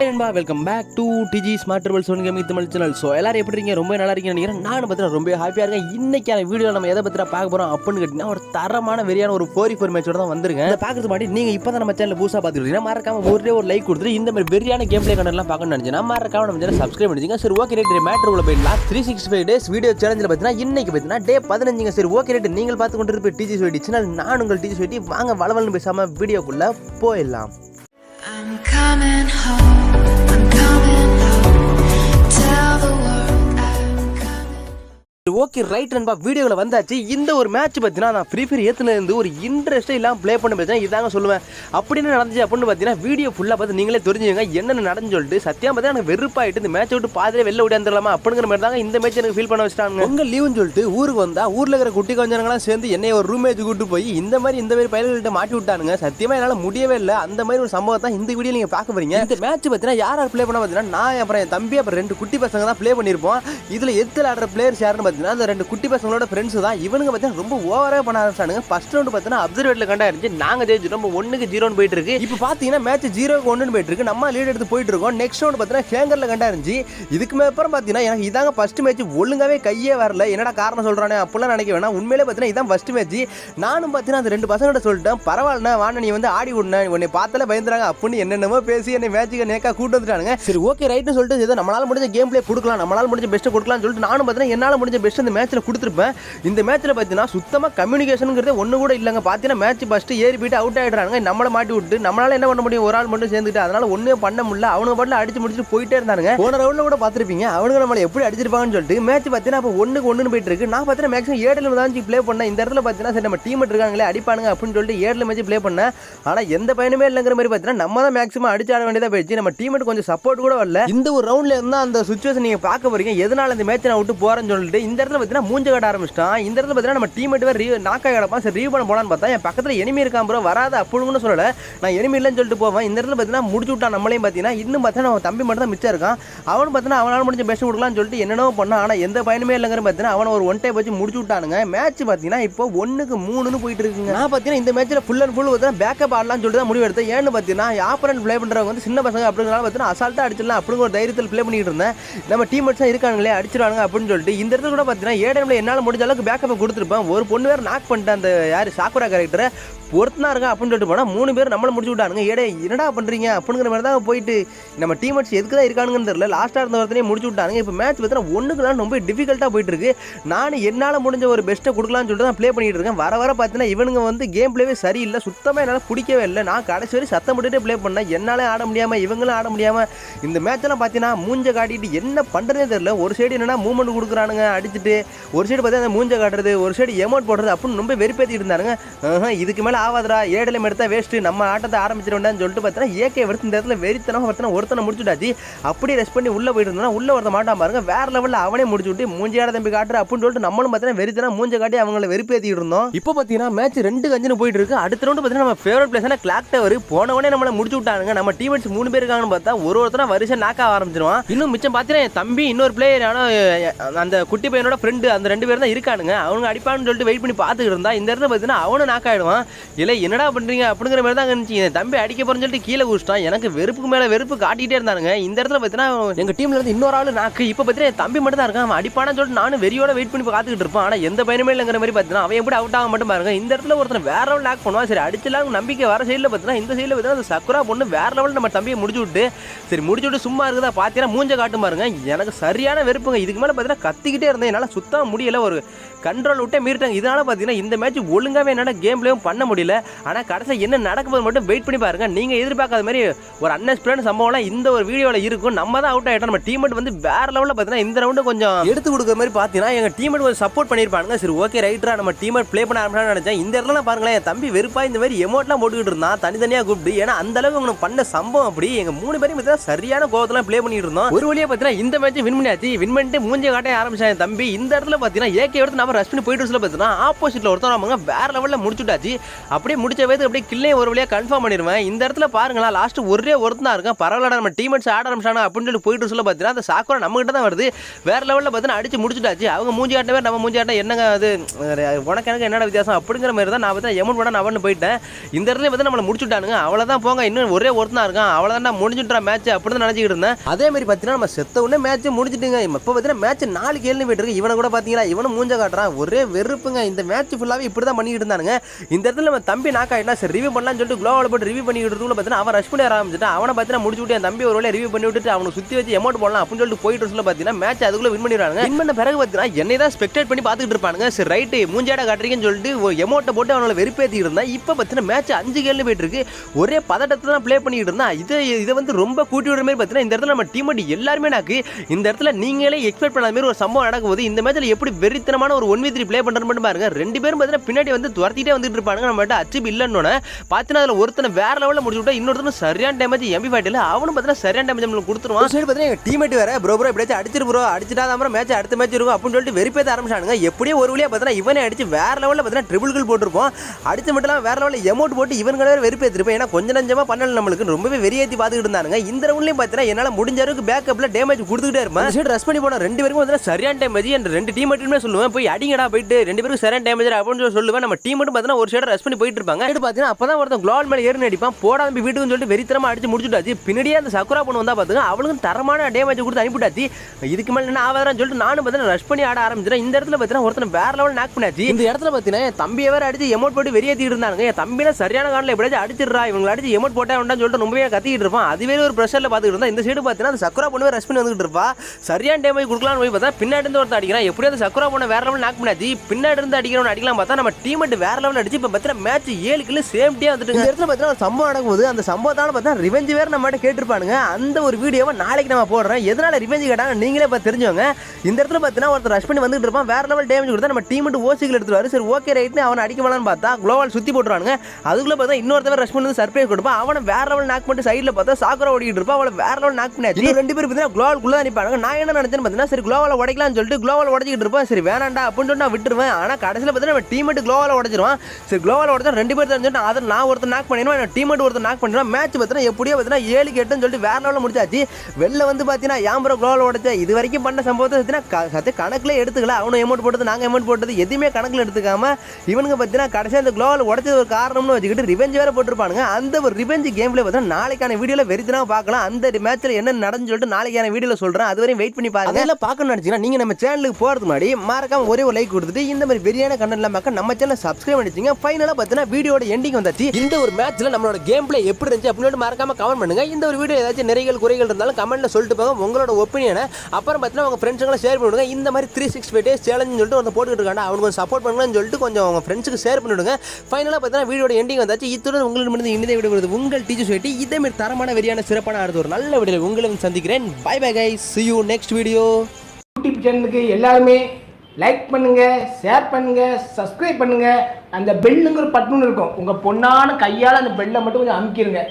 நண்பா welcome back to Digi Smart triple zone gaming Tamil channel so எல்லாரும் எப்படி இருக்கீங்க? ரொம்ப நல்லா இருக்கீங்க நினைக்கிறேன். நானும் பார்த்தீங்கன்னா ரொம்ப ஹாப்பியாக இருக்கேன். இன்னைக்கான வீடியோ நம்ம எதை பற்றி பார்க்க போகிறோம் அப்படின்னு கேட்டிங்கன்னா ஒரு தரமான வெறியான ஒரு ஃபோரி ஃபோர் மேட்சோட தான் வந்திருக்கேன். அதை பார்க்கறது மாதிரி நீங்கள் இப்போ தான் நம்ம சேனல் புதுசாக பார்த்துக்கிட்டீங்கன்னா மறக்காம ஒரே ஒரு லைக் கொடுத்துட்டு இந்த மாதிரி வெறியான கேம் பிளே கண்டெல்லாம் பார்க்கணும்னு நினச்சினா மறக்காம நம்ம சேனல் சப்ஸ்கிரைப் பண்ணிச்சிங்க சரி ஓகே ரேட் மேட்ரு உள்ள போயிடலாம். Three six five days video சேலஞ்சில் பார்த்தீங்கன்னா இன்னைக்கு பார்த்தீங்கன்னா டே பதினஞ்சுங்க. சரி ஓகே ரேட் நீங்கள் பார்த்து கொண்டு இருப்ப டிஜி ஸ்வீட்டி சேனல் நான் உங்கள் டிஜி ஸ்வீட்டி வாங்க வளவலன்னு பேசாமல் வீடியோக்குள்ளே போயிடலாம். I'm coming home. Okay right நண்பா வீடியோவில் வந்தாச்சு. இந்த ஒரு மேட்ச் பார்த்தீங்கன்னா நான் ஃப்ரீ ஃபயர் ஏற்றுல இருந்து ஒரு இன்ட்ரெஸ்ட்டே இல்லாமல் ப்ளே பண்ண பேசுகிறேன் இதாங்க சொல்லுவேன். அப்படின்னு நடந்துச்சு அப்படின்னு பார்த்தீங்கன்னா வீடியோ ஃபுல்லாக பார்த்து நீங்களே தெரிஞ்சுங்க என்னென்ன நடந்து சொல்லிட்டு சத்தியம் பார்த்தா எனக்கு வெறுப்பாயிட்டு இந்த மேட்ச் விட்டு பாதிலே வெளில ஓடியாந்துடலாமா அப்படிங்கிற மாதிரி தாங்க இந்த மேட்ச் எனக்கு ஃபீல் பண்ண வச்சிட்டாங்க உங்கள் லீவுன்னு சொல்லிட்டு ஊருக்கு வந்தா ஊரில் இருக்கிற குட்டி கொஞ்சங்களாம் சேர்ந்து என்னை ஒரு ரூம் மேட்ச் கூட்டு போய் இந்த மாதிரி இந்த மாதிரி பயல்கள்கிட்ட மாட்டி விட்டானுங்க. சத்தியமாக என்னால் முடியவே இல்லை. அந்த மாதிரி ஒரு சம்பவம் தான் இந்த வீடியோ நீங்கள் பார்க்க போறீங்க. இந்த மேட்ச் பார்த்தீங்கன்னா யார் யார் ப்ளே பண்ண பார்த்தீங்கன்னா நான் அப்புறம் என் தம்பி அப்புறம் ரெண்டு குட்டி பசங்க தான் ப்ளே பண்ணியிருப்போம். இதில் எத்தில் ஆடுற பிளேயர்ஸ் யாருன்னு பார்த்தீங்கன்னா அந்த ரெண்டு குட்டி பசங்களோட ஃப்ரெண்ட்ஸ் தான். இவனுங்க பார்த்தீங்கன்னா ரொம்ப ஓவராக பண்ண ஆரம்பிச்சானுங்க ஃபர்ஸ்ட் ரவுண்ட் பார்த்தீங்கன்னா அப்சர்வேட்டில் கண்டா இருந்துச்சு நாங்கள் ஜெயிச்சு நம்ம ஒன்றுக்கு ஜீரோன்னு போயிட்டு இருக்கு. இப்போ பார்த்தீங்கன்னா மேட்ச் ஜீரோக்கு ஒன்றுன்னு போயிட்டு இருக்கு. நம்ம லீட் எடுத்து போயிட்டு இருக்கோம். நெக்ஸ்ட் ரவுண்ட் பார்த்தீங்கன்னா ஹேங்கரில் கண்டா இருந்துச்சு இதுக்கு அப்புறம் பார்த்தீங்கன்னா எனக்கு இதாங்க ஃபர்ஸ்ட் மேட்ச் ஒழுங்காவே கையே வரல. என்னடா காரணம் சொல்கிறானே அப்படிலாம் நினைக்க வேணாம். உண்மையிலே பார்த்தீங்கன்னா இதான் ஃபர்ஸ்ட் மேட்ச் நானும் பார்த்தீங்கன்னா அந்த ரெண்டு பசங்கள்ட்ட சொல்லிட்டேன். பரவாயில்லண்ணா வாண்ண நீ வந்து ஆடி விடுன உன்னை பார்த்தாலே பயந்துறாங்க. அப்படின்னு என்னென்னமோ பேசி என்னை மேட்சுக்கு நேக்கா கூட்டு வந்துட்டானுங்க. சரி ஓகே ரைட்னு சொல்லிட்டு ஏதோ நம்மளால முடிஞ்ச கேம் பிளே கொடுக்கலாம். நம்மளால முடிஞ்ச பெஸ்ட்டை கொடுக்கலாம்னு சொல்லிட்டு நானும் பார்த்தீங்கன்னா என்னால் முடிஞ்ச பெஸ்ட் இந்த மேட்ச்சில் கொடுத்துருப்பேன் இந்த மேட்ச்சில் பார்த்தீங்கன்னா சுத்தமாக கம்யூனிகேஷனுங்கிறதே ஒன்று கூட இல்லைங்க. பார்த்தீங்கன்னா மேட்ச் ஃபஸ்ட்டு ஏறி போயிட்டு அவுட் ஆகிடுறாங்க நம்மளை மாட்டி விட்டு நம்மளால என்ன பண்ண முடியும்? ஒரு ஆள் மட்டும் சேர்ந்துட்டு அதனால ஒன்றுமே பண்ண முடியல. அவனுங்க பாட்டில் அடிச்சு முடிச்சுட்டு போயிட்டே இருந்தானுங்க. போன ரவுண்டில் கூட பார்த்துருப்பீங்க. அவனுங்க நம்மளை எப்படி அடிச்சிருப்பாங்கன்னு சொல்லிட்டு மேட்ச் பார்த்தீங்கன்னா அப்போ ஒன்றுக்கு ஒன்று போயிட்டு இருக்கு. நான் பார்த்தீங்கன்னா மேக்ஸிமம் ஏழில் தான் ப்ளே பண்ணேன். இந்த இடத்துல பார்த்தீங்கன்னா சரி நம்ம டீம் இருக்காங்களே அடிப்பானுங்க அப்படின்னு சொல்லிட்டு ஏழில் மேட்ச் ப்ளே பண்ணேன். ஆனால் எந்த பயனுமே இல்லைங்கிற மாதிரி பார்த்தீங்கன்னா நம்ம தான் மேக்ஸிமம் அடிச்சு ஆட வேண்டியதாக போயிடுச்சு. நம்ம டீம் கொஞ்சம் சப்போர்ட் கூட வரல. இந்த ஒரு ரவுண்ட்ல இருந்தால் அந்த சுச்சுவேஷன் நீங்கள் பார்க்க போறீங்க. எதனால இந்த மேட்ச் நான் விட்டு போறேன்னு சொல்லிட்டு இந்த இடத்துல பார்த்தீங்கன்னா மூஞ்ச கட்ட ஆரம்பிச்சிட்டான். இந்த இடத்துல பார்த்தீங்கன்னா நம்ம டீமேட் வேறு ரீவ் நாக்காக கிடப்பான். சரி ரீவ் பண்ண போலான்னு பார்த்தா என் பக்கத்தில் எனிமி இருக்கான் ப்ரோ வராத அப்படின்னு சொல்லலை. நான் எனிமி இல்லைன்னு சொல்லிட்டு போவேன். இந்த இடத்துல பார்த்தீங்கன்னா முடிச்சு விட்டான் நம்மளையும் பார்த்தீங்கன்னா. இன்னும் பார்த்தீங்கன்னா அவன் தம்பி மட்டும் தான் மிச்சம் இருக்கான். அவனு பார்த்தீங்கன்னா அவனால் முடிஞ்ச பெஸ்ட் கொடுக்கலாம்னு சொல்லிட்டு என்னென்னோ பண்ணான். ஆனால் எந்த பயனுமே இல்லைங்கிற பார்த்தீங்கன்னா அவனை ஒரு ஒன் டைப் வச்சு முடிச்சு விட்டானுங்க. மேட்ச் பார்த்தீங்கன்னா இப்போ ஒன்றுக்கு மூணுன்னு போயிட்டு இருக்குங்க. நான் பார்த்தீங்கன்னா இந்த மேட்ச்சில் ஃபுல் அண்ட் ஃபுல் பார்த்தீங்கன்னா பேக்கப் ஆடலாம்னு சொல்லிட்டு தான் முடிவு எடுத்தேன். ஏன்னு பார்த்தீங்கன்னா ஆப்பரன் ப்ளே பண்ணுறவங்க வந்து சின்ன பசங்க அப்படிங்கிறனால பார்த்தீங்கன்னா அசால்ட்டாக அடிச்சிடலாம் அப்படிங்கிற ஒரு தைரியத்தில் ப்ளே பண்ணிட்டு இருந்தேன். நம்ம டீம் தான் இருக்காங்களே அடிச்சிருவாங்க அப்படின்னு சொல்லிட்டு இந்த இடத்துல கூட பார்த்தீங்கன்னா ஏடிஎம்ல என்னால் முடிஞ்ச அளவுக்கு பேக்கப்பை கொடுத்துருப்பேன். ஒரு பொண்ணு வேறு நாக் பண்ணிட்டேன் அந்த யார் சாக்குரா கேரக்டரை ஒருத்தனா இருக்கா அப்படின்னு சொல்லிட்டு போனால் மூணு பேர் நம்மளை முடிச்சு விட்டானுங்க. ஏடே என்னடா பண்ணுறீங்க அப்படிங்கிற மாதிரி தான் போயிட்டு நம்ம டீமேட்ஸ் எதுக்கு தான் இருக்கானுங்கன்னு தெரியல. லாஸ்ட்டாக இருந்த ஒருத்தனே முடிச்சு விட்டானுங்க. இப்போ மேட்ச் பார்த்தீங்கன்னா ஒன்றுக்குலாம் ரொம்ப டிஃபிகல்ட்டாக போயிட்டு இருக்கு நான் என்னால் முடிஞ்ச ஒரு பெஸ்ட்டை கொடுக்கலாம்னு சொல்லிட்டு தான் ப்ளே பண்ணிட்டு இருக்கேன். வர வர பார்த்தீங்கன்னா இவனுங்க வந்து கேம் பிளேவே சரியில்லை. சுத்தமாக என்னால் பிடிக்கவே இல்லை. நான் கடைசி வரை சத்தம் போட்டுட்டு ப்ளே பண்ணேன். என்னால் ஆட முடியாமல் இவங்களும் ஆட முடியாமல் இந்த மேட்செல்லாம் பார்த்தீங்கன்னா மூஞ்ச காட்டிட்டு என்ன பண்ணுறதே தெரியல. ஒரு சைடு என்னன்னா மூவ்மெண்ட் கொடுக்குறானுங்க அடிச்சுட்டு ஒரு சைடு பார்த்தீங்கன்னா மூஞ்ச காட்டுறது ஒரு சைடு எமௌண்ட் போடுறது அப்படின்னு ரொம்ப வெறுப்பேற்றிட்டு இருந்தாருங்க இதுக்கு மேலே ஆவாதரா ஏடலம் எடுத்தா வேஸ்ட்டு நம்ம ஆட்டத்தை ஆரம்பிச்சிருவேண்டான்னு சொல்லிட்டு பார்த்தீங்கன்னா ஏகே எடுத்து இந்த இடத்துல வெறித்தனம் ஒருத்தனை ஒருத்தனை முடிச்சுட்டாச்சு. அப்படியே ரெஸ்ட் பண்ணி உள்ளே போயிட்டு இருந்தா உள்ள ஒருத்த மாட்டான் பாருங்க வேற லெவலில் அவனே முடிச்சு விட்டு மூஞ்சியாட தம்பி காட்டுற அப்படின்னு சொல்லிட்டு நம்மளும் பார்த்தீங்கன்னா வெறித்தனம் மூஞ்ச காட்டி அவங்கள வெறுப்பேற்றிட்டு இருந்தோம். இப்போ பார்த்தீங்கன்னா மேட்ச் ரெண்டு கஞ்சின்னு போயிட்டு இருக்கு. அடுத்த ரவுண்டு பார்த்தீங்கன்னா நம்ம ஃபேவரட் பிளேஸ்னா கிளாக் டவர் போனவனே நம்மளை முடிச்சு விட்டானுங்க. நம்ம டீமேட்ஸ் மூணு பேர் இருக்காங்கன்னு பார்த்தா ஒரு ஒருத்தனா வருஷம் நாக்க ஆரம்பிச்சிருவான். இன்னும் மிச்சம் பார்த்தீங்கன்னா என் தம்பி இன்னொரு பிளேயர் அந்த குட்டி பையனோட ஃப்ரெண்டு அந்த ரெண்டு பேரும் தான் இருக்கானுங்க. அவனுங்க அடிப்பான்னு சொல்லிட்டு வெயிட் பண்ணி பார்த்துக்கிட்டு இருந்தா இந்த இடத்துல பார்த்தீங்கன்னா அவனும் நாக்காயிடுவான் இல்லை என்னடா பண்ணுறீங்க அப்படிங்கிற மாதிரி தான் இருந்துச்சு. என் தம்பி அடிக்க போறேன்னு சொல்லிட்டு கீழே குடிச்சிட்டான் எனக்கு வெறுப்புக்கு மேலே வெறுப்பு காட்டிகிட்டே இருந்தானுங்க. இந்த இடத்துல பார்த்தீங்கன்னா எங்கள் டீம்ல இருந்து இன்னொரு ஆள் நாக்கு இப்போ பார்த்தீங்கன்னா என் தம்பி மட்டும் தான் இருக்கான். அவன் அடிப்பானு சொல்லிட்டு நானும் வெறியோட வெயிட் பண்ணி பார்த்துக்கிட்டு இருப்பான். ஆனால் எந்த பயனுமே இல்லைங்கிற மாதிரி பார்த்தீங்கன்னா அவன் எப்படி அவுட் ஆக மட்டும் பாருங்க. இந்த இடத்துல ஒருத்தன் வேற லெவல் லாக் பண்ணுவான். சரி அடிச்சலாம் நம்பிக்கை வர சைடில் பார்த்தீங்கன்னா இந்த சைடில் பார்த்தீங்கன்னா அந்த சக்குரா பொண்ணு வேற லெவல் நம்ம தம்பியை முடிச்சு விட்டு சரி முடிச்சு விட்டு சும்மா இருக்குதா? பார்த்தீங்கன்னா மூஞ்ச காட்டும் பாருங்க. எனக்கு சரியான வெறுப்புங்க. இதுக்கு மேலே பார்த்தீங்கன்னா கத்திக்கிட்டே இருந்தேன். என்னால் சுத்தம் முடியல ஒரு கண்ட்ரோல் விட்டே மீறிட்டாங்க. இதனால் பார்த்தீங்கன்னா இந்த மேட்ச் ஒழுங்காகவே என்னால் கேம்லேயும் பண்ண முடியல. ஆனால் கடைசியில் என்ன நடக்கும்போது மட்டும் வெயிட் பண்ணி பாருங்க. நீங்கள் எதிர்பார்க்காத மாதிரி ஒரு அன்எக்ஸ்பிளான சம்பவம்லாம் இந்த ஒரு வீடியோவில் இருக்கும். நம்ம தான் அவுட் ஆகிட்டோம் நம்ம டீமெட் வந்து வேற லெவலில் பார்த்தீங்கன்னா இந்த ரவுண்டு கொஞ்சம் எடுத்து கொடுக்குற மாதிரி பார்த்தீங்கன்னா எங்கள் டீமெட் கொஞ்சம் சப்போர்ட் பண்ணியிருப்பாங்க சரி ஓகே ரைட்டரா நம்ம டீமெட் ப்ளே பண்ண ஆரம்பிச்சான்னு நினச்சேன். இந்த இடத்துல பாருங்களேன் என் தம்பி வெறுப்பாக இந்த மாதிரி எமௌண்ட்லாம் போட்டுக்கிட்டு இருந்தான். தனித்தனியாக கூப்பிட்டு ஏன்னா அந்த அளவுக்கு அவனுக்கு பண்ண சம்பவம் அப்படி. எங்கள் மூணு பேரும் பார்த்தீங்கன்னா சரியான கோவத்தெல்லாம் ப்ளே பண்ணிட்டு இருந்தோம். ஒரு வழியாக பார்த்தீங்கன்னா இந்த மேட்ச் வின் பண்ணியாச்சு. வின் பண்ணிட்டு மூஞ்ச காட்ட ஆரம்பிச்சான் என் தம்பி. இந்த இடத்துல பார்த்தீங்கன்னா ஏகே எடுத்து நம்ம ரஷ் போயிட்டு சொல்ல பார்த்தீங்கன்னா ஆப்போசிட்டில் ஒருத்தர் அவங்க வேற லெவலில் முடிச்சுட்டாச்சு. அப்படியே முடிச்ச வயது அப்படியே கில்லே ஒரு வழியாக கன்ஃபார்ம் பண்ணிடுவேன் இந்த இடத்துல பாருங்களா லாஸ்ட் ஒரே ஒருத்தன் தான் பரவாயில்ல நம்ம டீமெட்ஸ் ஆட ஆரம்பிச்சாங்க அப்படின்னு சொல்லி போயிட்டு சொல்ல பார்த்தீங்கன்னா அந்த சாக்குரா நம்மகிட்ட தான் வருது. வேற லெவலில் பார்த்தீங்கன்னா அடிச்சு முடிச்சுட்டாச்சு. அவங்க மூஞ்சி ஆட்டவே நம்ம மூஞ்சி ஆட்ட என்னங்க அது? உனக்கு எனக்கு என்னடா வித்தியாசம்? அப்படிங்கிற மாதிரி தான் நான் பார்த்தா எமௌண்ட் பண்ண அவன்னு போயிட்டேன். இந்த இடத்துல வந்து நம்மளை முடிச்சுட்டானுங்க. அவ்வளோதான் போங்க இன்னும் ஒரே ஒருத்தன் இருக்கான். அவ்வளோதான் முடிஞ்சுட்டா மேட்ச் அப்படின்னு தான் நினச்சிக்கிட்டு இருந்தேன். அதே மாதிரி பார்த்தீங்கன்னா நம்ம செத்த உடனே மேட்ச் முடிச்சுட்டுங்க இப்போ பார்த்தீங்கன்னா மேட்ச் நாலு கேள்வி போயிட்டு இருக்கு இவன் கூட பார்த்தீங்களா இவனும் மூஞ்ச காட்டுறான். ஒரே வெறுப்புங்க. இந்த மேட்ச் ஃபுல்லாகவே இப்படி தான் பண்ணிக்கிட்டு இருந்தானுங்க. இந்த இடத்துல நம்ம தம்பி நாக் ஆகிட்டா சரி ரிவ்யூ பண்ணலாம்னு சொல்லிட்டு குளோவில் போட்டு ரிவ்யூ பண்ணிக்கிட்டு இருக்கல பார்த்தீங்கன்னா அவன் ரஷ் பண்ணி ஆரம்பிச்சிட்டு அவனை பார்த்தீங்கன்னா முடிச்சு விட்டு என் தம்பி ஒரு வேலை ரிவ்யூ பண்ணி விட்டுட்டு அவனை சுற்றி வச்சு அமௌண்ட் போடலாம் அப்படின்னு சொல்லிட்டு போயிட்டு சொல்ல பார்த்தீங்கன்னா மேட்ச் அதுக்குள்ள வின் பண்ணிடுறாங்க வின் பண்ண பிறகு பார்த்தீங்கன்னா என்னை தான் ஸ்பெக்டேட் பண்ணி பார்த்துக்கிட்டு இருப்பானுங்க. சரி ரைட்டு மூஞ்சாட காட்டுறீங்கன்னு சொல்லிட்டு எமௌண்ட்டை போட்டு அவனை வெறுப்பேற்றிட்டு இருந்தான். இப்போ பார்த்தீங்கன்னா மேட்ச் அஞ்சு கேள்வி போயிட்டு இருக்கு. ஒரே பதட்டத்தை தான் ப்ளே பண்ணிக்கிட்டு இருந்தான். இது இதை வந்து ரொம்ப கூட்டி விடுற மாதிரி பார்த்தீங்கன்னா இந்த இடத்துல நம்ம டீம் எல்லாருமே நாக்கு இந்த இடத்துல நீங்களே எக்ஸ்பெக்ட் பண்ணாத மாதிரி ஒரு சம்பவம் நடக்கும்போது இந்த மேட்ச்ல எப்படி வெறித்தனமான ஒரு ஒன் வி த்ரீ ப்ளே பண்ணுறது மட்டும் பாருங்க. ரெண்டு பேரும் பார்த்தீங்கன்னா பின்னாடி வந்து துரத்திட்டே வந்துட்டு இருப்பானுங்க. நம்ம அச்சு இல்லைன்னு பார்த்தீங்கன்னா அதில் ஒருத்தனை வேற லெவலில் முடிச்சு விட்டா இன்னொருத்தனும் சரியான டேமேஜ் எம்பி ஃபைட்டில் அவனும் பார்த்தீங்கன்னா சரியான டேமேஜ் நம்மளுக்கு கொடுத்துருவான். சரி பார்த்தீங்கன்னா எங்கள் டீமேட் வேற ப்ரோ ப்ரோ எப்படியாச்சும் அடிச்சிரு ப்ரோ அடிச்சிட்டா தான் மேட்ச் அடுத்த மேட்ச் இருக்கும். அப்படின்னு சொல்லிட்டு வெறிப்பேத்த ஆரம்பிச்சானுங்க. எப்படியோ ஒரு வழியாக பார்த்தீங்கன்னா இவனே அடிச்சு வேற லெவலில் பார்த்தீங்கன்னா ட்ரிபிள்கள் போட்டிருப்போம் அடிச்சு மட்டும் வேற லெவலில் எமௌண்ட் போட்டு வேற வெறுப்பேற்றிருப்பேன் ஏன்னா கொஞ்சம் நஞ்சமா பண்ணல நம்மளுக்கு. ரொம்பவே வெறியேற்றி பார்த்துக்கிட்டு இருந்தானுங்க. இந்த ரவுண்ட்லையும் பார்த்தீங்கன்னா என்னால் முடிஞ்ச அளவுக்கு பேக்கப்பில் டேமேஜ் கொடுத்துக்கிட்டே இருப்பேன். சைடு ரஷ் பண்ணி போன ரெண்டு பேருக்கும் பார்த்தீங்கன்னா சரியான டேமேஜ் என் ரெண்டு டீம் மட்டுமே சொல்லுவேன். போய் அடிங்கடா போயிட்டு ரெண்டு பேரும் சரியான டேமேஜ் அப்படின்னு சொல்லி சொல்லுவேன். நம்ம டீம் மட்டும் பார்த்தீங்கன்னா ஒரு சைடு ரஷ் பண்ணி போயிட்டு இருப்பாங்க. சைடு பார்த்தீங்கன்னா அப்போ தான் ஒருத்தன் குளோல் மேலே ஏறி அடிப்பான். போடாத போய் வீட்டுக்குன்னு சொல்லிட்டு வெறித்தரமாக அடிச்சு முடிச்சுட்டாச்சு. பின்னாடியே அந்த சக்குரா பொண்ணு வந்தால் பார்த்துங்க அவளுக்கும் தரமான டேமேஜ் கொடுத்து அனுப்பிட்டாச்சு இதுக்கு மேலே என்ன ஆகாதான்னு சொல்லிட்டு நானும் பார்த்தீங்கன்னா ரஷ் பண்ணி ஆட ஆரம்பிச்சிட்டேன். இந்த இடத்துல பார்த்தீங்கன்னா ஒருத்தன் வேற லெவல் நாக் பண்ணாச்சு. இந்த இடத்துல பார்த்தீங்கன்னா என் தம்பியை வேற அடிச்சு எமௌண்ட் போட்டு வெறியேற்றிட்டு இருந்தாங்க என் தம்பியில் சரியான காலில் எப்படியாச்சும் அடிச்சிடுறா இவங்களை அடிச்சு எமௌண்ட் போட்டா வேண்டாம்னு சொல்லிட்டு ரொம்பவே கத்திக்கிட்டு இருப்பான். அதுவே ஒரு ப்ரெஷரில் பார்த்துக்கிட்டு இருந்தா இந்த சைடு பார்த்தீங்கன்னா அந்த சக்குரா பொண்ணு ரஷ் பண்ணி வந்துட்டு இருப்பா. சரியான டேமேஜ் கொடுக்கலாம்னு போய் பார்த்தா பின்னாடி இருந்து ஒருத்தன் அடிக்கிறான். எப்படியும் அந்த சக்குரா பொண்ணு வேற லெவல் நாக் பண்ணாச்சு பின்னாடி இருந்து அடிக்கிறவன் அடிக்கலாம். பார்த்தா நம்ம டீம் வேற லெவல் அடிச்சு இப்போ பார்த்தீங்கன்னா மேட்ச் ஏழு கிலோ சேம்டியாக வந்துட்டு இந்த இடத்துல பார்த்தீங்கன்னா ஒரு சம்பவம் நடக்கும்போது அந்த சம்பவத்தால பார்த்தா ரிவெஞ்ச் வேற நம்ம கேட்டிருப்பானுங்க. அந்த ஒரு வீடியோவை நாளைக்கு நம்ம போடுறோம் எதனால ரிவெஞ்ச் கேட்டாங்க நீங்களே பார்த்து தெரிஞ்சவங்க. இந்த இடத்துல பார்த்தீங்கன்னா ஒருத்தர் ரஷ் பண்ணி வந்துட்டு இருப்பான். வேற லெவல் டேமேஜ் கொடுத்தா நம்ம டீம் ஓசிகள் எடுத்துருவாரு. சரி ஓகே ரைட்னு அவனை அடிக்க வேணாம்னு பார்த்தா குளோவால் சுத்தி போட்டுருவானுங்க. அதுக்குள்ள பார்த்தா இன்னொருத்தவர் ரஷ் பண்ணி சர்ப்ரைஸ் கொடுப்பான் அவனை வேற லெவல் நாக் பண்ணிட்டு சைடில் பார்த்தா சாக்கரை ஓடிட்டு இருப்பான் அவளை வேற லெவல் நாக் இன்னும் ரெண்டு பேர் பார்த்தீங்கன்னா குளோவால் குள்ள நிற்பாங்க நான் என்ன நினைச்சேன்னு பார்த்தீங்கன்னா சரி குளோவால் உடைக்கலாம்னு சொல்லிட்டு குளோவால் உடச்சிக்கிட்டு இருப்போம் சரி வேணாண்டா அப்படின்னு சொல்லிட்டு நான் விட்டுருவேன். ஆனால் கடைசியில் பார்த்தீங்கன்னா நம்ம டீமெட்டு குளோவால் உடச்சிருவான். சரி குளோவால் உடச்சா ரெண்டு பேர் தெரிஞ்சுட்டு அதை நான் ஒருத்தர் நாக் பண்ணிடுவேன். என் டீமெட் ஒருத்தர் நாக் பண்ணிடுவேன். மேட்ச் பார்த்தீங்கன்னா எப்படியோ பார்த்தீங்கன்னா ஏழு எட்டுன்னு சொல்லிட்டு வேற லெவலில் முடிச்சாச்சு. வெளில வந்து பார்த்தீங்கன்னா ஏம்பரோ குளோவால் உடச்சா? இது வரைக்கும் பண்ண சம்பவத்தை பார்த்தீங்கன்னா சத்து கணக்கில் எடுத்துக்கல. அவனும் அமௌண்ட் போட்டது நாங்கள் அமௌண்ட் போட்டது எதுவுமே கணக்கில் எடுத்துக்காம இவனுங்க பார்த்தீங்கன்னா கடைசியாக அந்த குளோவால் உடச்சது ஒரு காரணம்னு வச்சுக்கிட்டு ரிவெஞ்ச் வேறு போட்டிருப்பானுங்க. அந்த ஒரு ரிவெஞ்ச் கேம்ல பார்த்தீங்கன்னா நாளைக்கான வீடியோவில் வெறித்தனா பார்க்கலாம். அந்த மேட்ச்சில் என்ன நடந்து சொல்லிட்டு நாளைக்கான வீடியோவில் சொல்கிறேன் அது வரையும் வெயிட் பண்ணி பாருங்க. அதெல்லாம் பார்க்கணும்னு நினச்சிங்கன்னா நீங்கள் நம்ம சேனலுக்கு போகிறது முன்னாடி மறக்காம ஒரே ஒரு லைக் கொடுத்துட்டு இந்த மாதிரி வெறியான கண்டென்ட்லாம் பார்க்க நம்ம சேனல் சப்ஸ்கிரைப் பண்ணிச்சிங்க ஃபைனலாக பார்த்தீங்கன்னா வீடியோட எண்டிங் வந்தாச்சு. இந்த ஒரு மேட்ச்சில் நம்மளோட கேம் பிளே எப்படி இருந்துச்சு அப்படின்னு மறக்காம கமெண்ட் பண்ணுங்க. இந்த ஒரு வீடியோ ஏதாச்சும் நிறைகள் குறைகள் இருந்தாலும் கமெண்ட்டில் சொல்லிட்டு போங்க. உங்களோட ஒப்பீனியனை அப்புறம் பார்த்தீங்கன்னா உங்க ஃப்ரெண்ட்ஸுங்களை ஷேர் பண்ணிவிடுங்க. இந்த மாதிரி த்ரீ சிக்ஸ் ஃபைவ் டேஸ் சேலஞ்சுன்னு சொல்லிட்டு ஒருத்தர் போட்டுக்கிட்டு இருக்காங்க அவனுக்கு கொஞ்சம் சப்போர்ட் பண்ணுங்கன்னு சொல்லிட்டு கொஞ்சம் உங்கள் ஃப்ரெண்ட்ஸுக்கு ஷேர் பண்ணிவிடுங்க. ஃபைனலாக பார்த்தீங்கன்னா வீடியோட எண்டிங் வந்தாச்சு. இத்துடன் உங்களுக்கு மட்டும் இனிதே விடுவது உங்கள் டீச்சர் சொல்லிட்டு இதே மாதிரி தரமான வெறியான சிறப்பான அடுத்த ஒரு நல்ல வீடியோ உங்களுக்கு சந்திக்கிறேன். Bye bye guys see you next video YouTube சேனலுக்கு எல்லாருமே லைக் பண்ணுங்க ஷேர் பண்ணுங்க சப்ஸ்கிரைப் பண்ணுங்க. அந்த பெல்லுங்கிற பட்டன் இருக்கும். உங்க பொண்ணான கையால அந்த பெல்லை மட்டும் கொஞ்சம் அமுக்கிடுங்க